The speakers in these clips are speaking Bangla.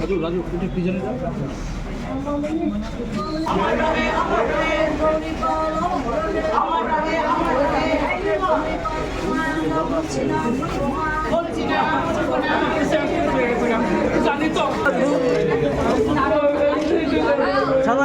রাজু রাজু এটা পিছনে আমার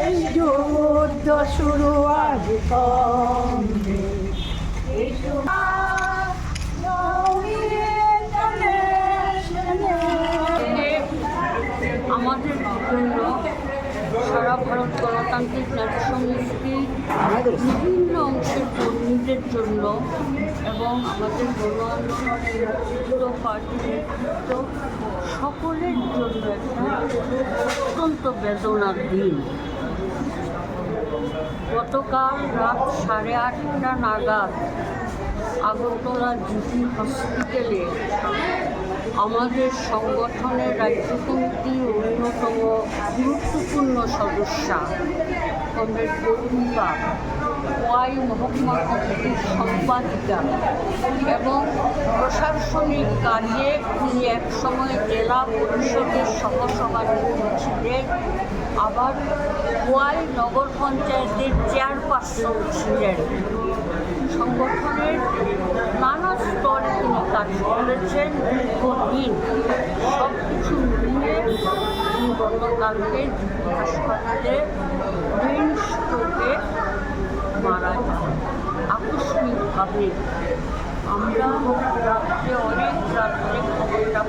এই যুদ্ধ শুরু আজ কমবে গণতান্ত্রিক নাট্য সমিতি বিভিন্ন অংশের কর্মীদের জন্য এবং আমাদের গণ আন্দোলনের নেতৃত্ব সকলের জন্য একটা অত্যন্ত বেদনার দিন গতকাল রাত সাড়ে আটটা নাগাদ আগরতলা জিটি হসপিটালে আমাদের সংগঠনের রাজ্য কমিটির অন্যতম গুরুত্বপূর্ণ সদস্যা, কমরেড গৌরীবা ওয়াই মহকুমা কমিটির সম্পাদিকা এবং প্রশাসনিক কাজে তিনি একসময় জেলা পরিষদের সহসভাপতি ছিলেন। আবার ওয়াই নগর পঞ্চায়েতের চেয়ারপারসন ছিলেন। সংগঠনের কাজ সব কিছু আকস্মিকভাবে আমরা রাত্রে অনেক রাত্রে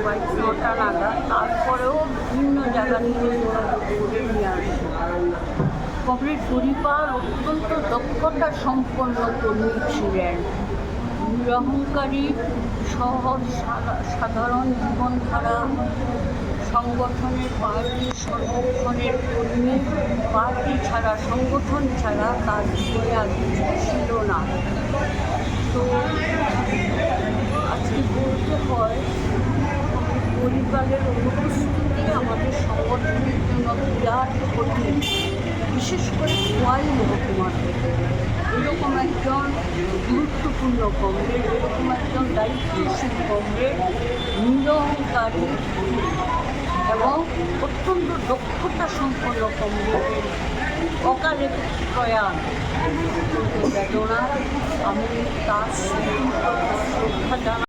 পাই, নটা নাগাদ, তারপরেও বিভিন্ন জায়গা থেকে পরিবার অত্যন্ত দক্ষতা সম্পন্ন কর্মী ছিলেন। নিরহংকারী সহজ সাদা- সাধারণ জীবনধারা সংগঠনের পার্টি সংগঠনের কর্মী পার্টি ছাড়া, সংগঠন ছাড়া তার জীবনে আর কিছু ছিল না। তো আজকে বলতে হয়, পরিবারের অনুপস্থিতি আমাদের সংগঠনের জন্য বিরাট ক্ষতি বিশেষ করে খোয়াই মহকুমা থেকে। এরকম একজন গুরুত্বপূর্ণ কমরেড, এরকম একজন দায়িত্বশীল কমরেড, নিরহংকারী এবং অত্যন্ত দক্ষতা সম্পন্ন কমরেডের অকালে প্রয়াণ বেদনা আমি তার শ্রদ্ধা